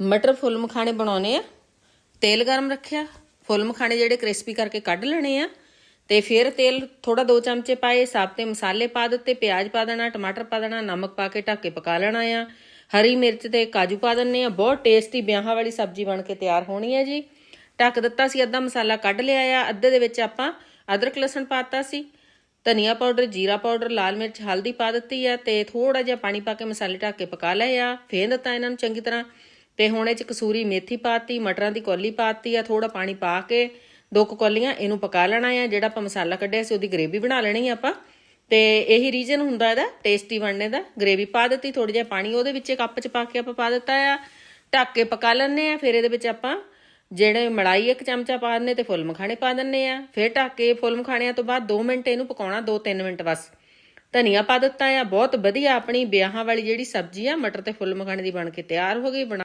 ਮਟਰ ਫੁੱਲ ਮਖਾਣੇ ਬਣਾਉਣੇ ਆ, ਤੇਲ ਗਰਮ ਰੱਖਿਆ, ਫੁੱਲ ਮਖਾਣੇ ਜਿਹੜੇ ਕ੍ਰਿਸਪੀ ਕਰਕੇ ਕੱਢ ਲੈਣੇ ਆ, ਤੇ ਫਿਰ ਤੇਲ ਥੋੜਾ ਦੋ ਚਮਚੇ ਪਾਏ ਸਾਬਤੇ ਮਸਾਲੇ ਪਾ ਦਿੱਤੇ, ਪਿਆਜ਼ ਪਾ ਦੇਣਾ, ਟਮਾਟਰ ਪਾ ਦੇਣਾ, ਨਮਕ ਪਾ ਕੇ ਢੱਕ ਕੇ ਪਕਾ ਲੈਣਾ ਆ, ਹਰੀ ਮਿਰਚ ਤੇ ਕਾਜੂ ਪਾ ਦਿੰਨੇ ਆ, ਬਹੁਤ ਟੇਸਟੀ ਵਿਆਹਾਂ ਵਾਲੀ ਸਬਜ਼ੀ ਬਣ ਕੇ ਤਿਆਰ ਹੋਣੀ ਹੈ ਜੀ। ਢੱਕ ਦਿੱਤਾ ਸੀ, ਅੱਧਾ ਮਸਾਲਾ ਕੱਢ ਲਿਆ ਆ, ਅੱਧੇ ਦੇ ਵਿੱਚ ਆਪਾਂ ਅਦਰਕ ਲਸਣ ਪਾਤਾ ਸੀ, ਧਨੀਆ ਪਾਊਡਰ, ਜੀਰਾ ਪਾਊਡਰ, ਲਾਲ ਮਿਰਚ, ਹਲਦੀ ਪਾ ਦਿੱਤੀ ਆ, ਤੇ ਥੋੜਾ ਜਿਹਾ ਪਾਣੀ ਪਾ ਕੇ ਮਸਾਲੇ ਢੱਕ ਕੇ ਪਕਾ ਲਏ ਆ, ਫੇਰ ਦਿੱਤਾ ਇਹਨਾਂ ਨੂੰ ਚੰਗੀ ਤਰ੍ਹਾਂ। ਤੇ ਹੁਣ ਇਹ ਚ ਕਸੂਰੀ ਮੇਥੀ ਪਾਤੀ, ਮਟਰਾਂ ਦੀ ਕੌਲੀ ਪਾਤੀ ਆ ਥੋੜਾ ਪਾਣੀ ਪਾ ਕੇ ਦੋ ਕੁ ਕੌਲੀਆਂ ਇਹਨੂੰ ਪਕਾ ਲੈਣਾ ਆ, ਜਿਹੜਾ ਆਪਾਂ ਮਸਾਲਾ ਕੱਢਿਆ ਸੀ, ਉਹਦੀ ਗ੍ਰੇਵੀ ਬਣਾ ਲੈਣੀ ਆ ਆਪਾਂ। ਤੇ ਇਹੀ ਰੀਜਨ ਹੁੰਦਾ ਇਹਦਾ, ਟੇਸਟੀ ਬਣਨੇ ਦਾ। ਗ੍ਰੇਵੀ ਪਾ ਦਿੱਤੀ ਥੋੜਾ ਜਿਹਾ ਪਾਣੀ ਉਹਦੇ ਵਿੱਚ ਕੱਪ ਚ ਪਾ ਕੇ ਆਪਾਂ ਪਾ ਦਿੱਤਾ ਆ। ਢੱਕ ਕੇ ਪਕਾ ਲੈਣੇ ਆ, ਫਿਰ ਇਹਦੇ ਵਿੱਚ ਆਪਾਂ ਜਿਹੜੇ ਮਲਾਈ ਇੱਕ ਚਮਚਾ ਪਾ ਦਿੰਨੇ ਤੇ ਫੁੱਲ ਮਖਾਣੇ ਪਾ ਦਿੰਨੇ ਆ। ਫਿਰ ਢੱਕ ਕੇ ਫੁੱਲ ਮਖਾਣਿਆਂ ਤੋਂ ਬਾਅਦ 2 ਮਿੰਟ ਇਹਨੂੰ ਪਕਾਉਣਾ 2-3 ਮਿੰਟ ਬਸ। ਧਨੀਆ ਪਾ ਦਿੱਤਾ ਆ, ਬਹੁਤ ਵਧੀਆ ਆਪਣੀ ਵਿਆਹਾਂ ਵਾਲੀ ਜਿਹੜੀ ਸਬਜ਼ੀ ਆ, ਮਟਰ ਤੇ ਫੁੱਲ ਮਖਾਣੇ ਦੀ ਬਣ ਕੇ ਤਿਆਰ ਹੋ ਗਈ, ਬਣਾ